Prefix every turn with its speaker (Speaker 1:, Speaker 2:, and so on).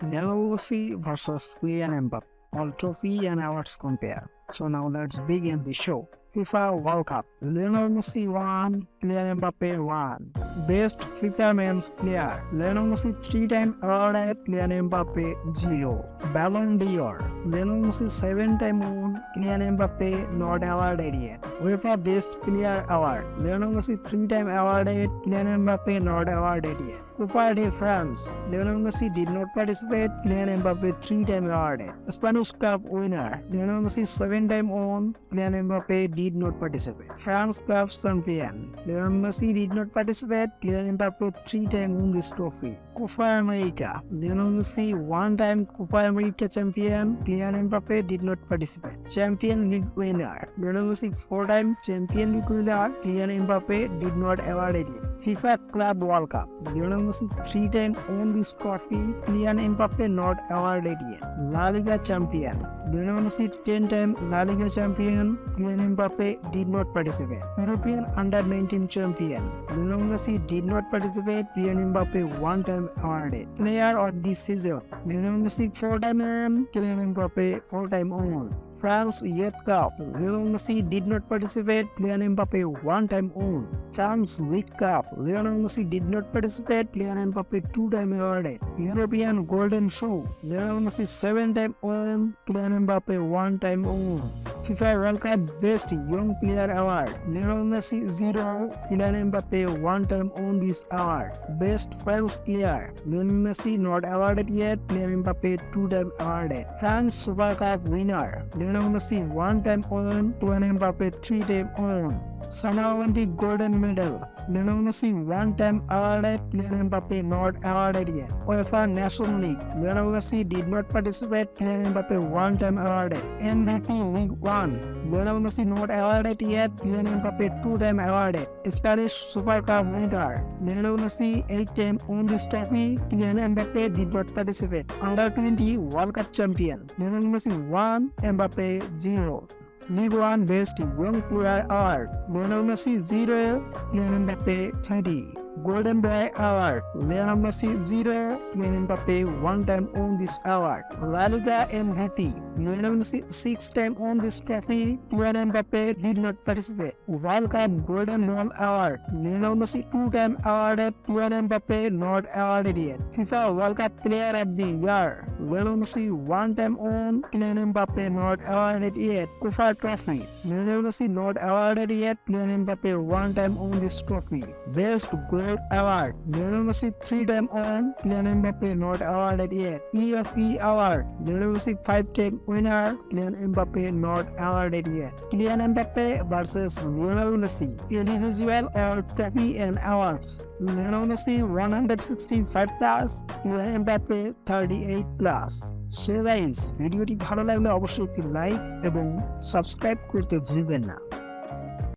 Speaker 1: Messi versus Kylian Mbappe. All trophy and awards compare. So now let's begin the show. FIFA World Cup. Lionel Messi won, Kylian Mbappe won. Best FIFA men's player Lionel Messi three time award है Kylian Mbappe zero ballon d'Or Lionel Messi seven time won Kylian Mbappe not awarded yet UEFA best player award Lionel Messi three time awarded Kylian Mbappe not awarded yet Copa de France. Lionel Messi did not participate. Kylian Mbappe three-time awarded. Spanish Cup winner. Lionel Messi seven-time won. Kylian Mbappe did not participate. France Cup champion. Lionel Messi did not participate. Kylian Mbappe three-time won this trophy. Copa America. Lionel Messi one time Copa America champion Kylian Mbappe did not participate champion league winner Lionel Messi four time champion league winner Kylian Mbappe did not ever at FIFA club world cup Lionel Messi three time won this trophy Kylian Mbappe not ever at La Liga champion Lionel Messi ten time La Liga champion Kylian Mbappe did not participate European under nineteen champion Lionel Messi did not participate Kylian Mbappe one time awarded. Player of the season. Lionel Messi four-time won, Kylian Mbappe four-time won. France Youth Cup. Lionel Messi did not participate. Kylian Mbappe one-time won. France League Cup. Lionel Messi did not participate. Kylian Mbappe two-time awarded. European Golden Shoe. Lionel Messi seven-time won. Kylian Mbappe one-time FIFA World Cup Best Young Player Award. Lionel Messi zero. Kylian Mbappe one-time won this award. Best French Player. Lionel Messi not awarded yet. Kylian Mbappe two-time awarded. France Super Cup winner. Lionel Messi one-time won. Kylian Mbappe three-time won. Sana Olympic Golden Medal. Lionel Messi one-time awarded, Kylian Mbappe not awarded yet. UEFA National League. Lionel Messi did not participate, Kylian Mbappe one-time awarded. MVP League 1. Lionel Messi not awarded yet, Kylian Mbappe two-time awarded. Spanish Super Cup winner. Lionel Messi eight-time won this trophy, Kylian Mbappe did not participate. Under 20 World Cup champion. Lionel Messi 1, Mbappe 0. League One Best Young Player Award Lionel Messi 0 Kylian Mbappe 20. Golden Boy Award Lionel Messi 0 Kylian Mbappe one time won this award La Liga MVP Lionel Messi six time on this trophy Kylian Mbappe did not participate. World Cup Golden Ball Award. Lionel Messi two time awarded Kylian Mbappe not awarded yet. FIFA World Cup Player of the Year. Lionel Messi one time won Kylian Mbappe not awarded yet. Kufa Trophy. Lionel Messi not awarded yet. Kylian Mbappe one time on this trophy. Best Goal Award. Lionel Messi three time won Kylian Mbappe not awarded yet. EFE Award. Lionel Messi five winner Kylian Mbappe not awarded yet Kylian Mbappe versus Lionel Messi individual or trophy and awards Lionel Messi 165 plus Kylian Mbappe 38 plus so guys ভিডিওটি ভালো লাগলে অবশ্যই একটি like এবং subscribe করতে ভুলবেন না